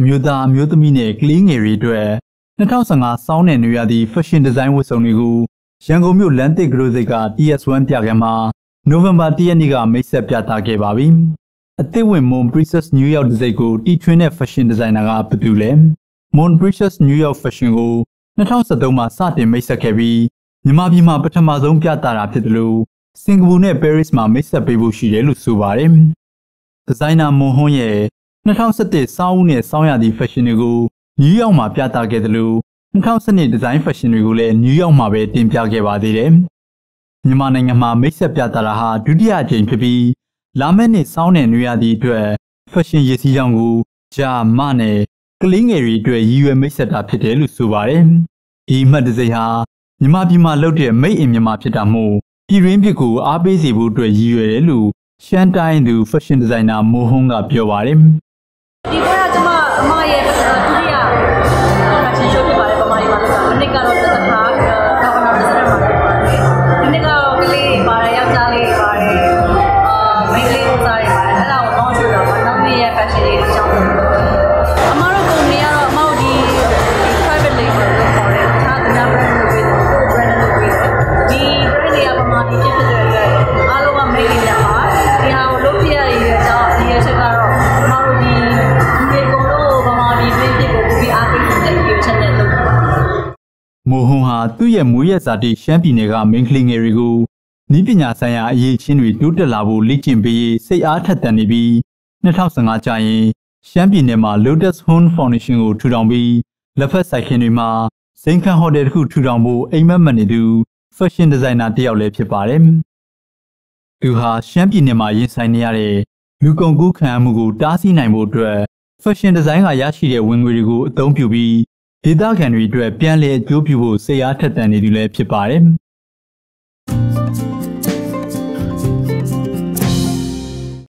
အမျိုးသားအမျိုးသမီးနဲ့ကလေးငယ်တွေအတွက်2015စောင်းနယ်နွေရာသီ fashion design ဝတ်စုံတွေကိုရန်ကုန်မြို့လမ်းသစ်ဂရိုစိတ်က TS1 ပြခန်းမှာနိုဝင်ဘာ10ရက်နေ့ကမိတ်ဆက်ပြသခဲ့ပါပြီ။အသစ်ဝင် Mon Princess New York ဒီဇိုင်းကိုတီထွင်းတဲ့ fashion designer ကဘယ်သူလဲ Mon Princess New York Fashion ကို2013မှာစတင်မိတ်ဆက်ခဲ့ပြီးမြန်မာပြည်မှာပထမဆုံးပြသတာဖြစ်တယ်လို့စင်ကာပူနဲ့ Paris မှာမိတ်ဆက်ပေးဖို့ရှိတယ်လို့ဆိုပါတယ်။ဒီဇိုင်နာမွန်ဟွန်းရဲ့ 2017စောင်းဦးနဲ့စောင်းရသည့် fashion တွေကိုနယူးယောက်မှာပြသခဲ့တယ်လို့2012ဒီဇိုင်း fashion တွေကိုလည်းနယူးယောက်မှာပဲတင်ပြခဲ့ပါသေးတယ်။မြန်မာနိုင်ငံမှာမိတ်ဆက်ပြသတာဟာဒုတိယအကြိမ်ဖြစ်ပြီးလာမယ့်နှစ်စောင်းနယ်နွေရာသီအတွက် fashion ရည်စည်းကြောင်းကိုဂျာမနဲ့ကလေးငယ်တွေအတွက်ရည်ရွယ်မိတ်ဆက်တာဖြစ်တယ်လို့ဆိုပါတယ်။ဒီမှတ်တစိဟာမြန်မာပြည်မှာလုပ်တဲ့မိတ်အင်မြန်မာဖြစ်တာမို့ပြည်ရင်းဖြစ်ကိုအားပေးစေဖို့အတွက်ရည်ရွယ်တယ်လို့ရှမ်းတိုင်းသူ fashion designer မိုးဟုံးကပြောပါတယ် ဒီ မိုဟွန်ဟာသူ့ရဲ့မွေးရဇာတိရှမ်းပြည်နယ်ကမိန်းကလေးငယ်တွေကိုဤပညာဆိုင်ရာအရေးချင်းတွေတိုးတက်လာဖို့လေ့ကျင့်ပေးစိတ်အားထက်သန်နေပြီး2015ကျရင်ရှမ်းပြည်နယ်မှာ Lotus Horn Foundation ကိုထူထောင်ပြီးလက်ဖက်ဆိုင်ခင်တွေမှာစိန်ခံဟိုတယ်တစ်ခုထူထောင်ဖို့အိမ်မက်မက်နေသူ fashion designer တယောက်လည်းဖြစ်ပါတယ်သူဟာရှမ်းပြည်နယ်မှာရင်ဆိုင်နေရတဲ့လူကုန်ကူးခံရမှုကိုတားဆီးနိုင်ဖို့အတွက် fashion design ကရရှိတဲ့ဝင်ငွေတွေကိုအသုံးပြုပြီး ဒေသခံတွေအတွက်ပြန်လည်အကျိုးပြုဖို့စိတ်အားထက်သန်နေသူလည်းဖြစ်ပါတယ်။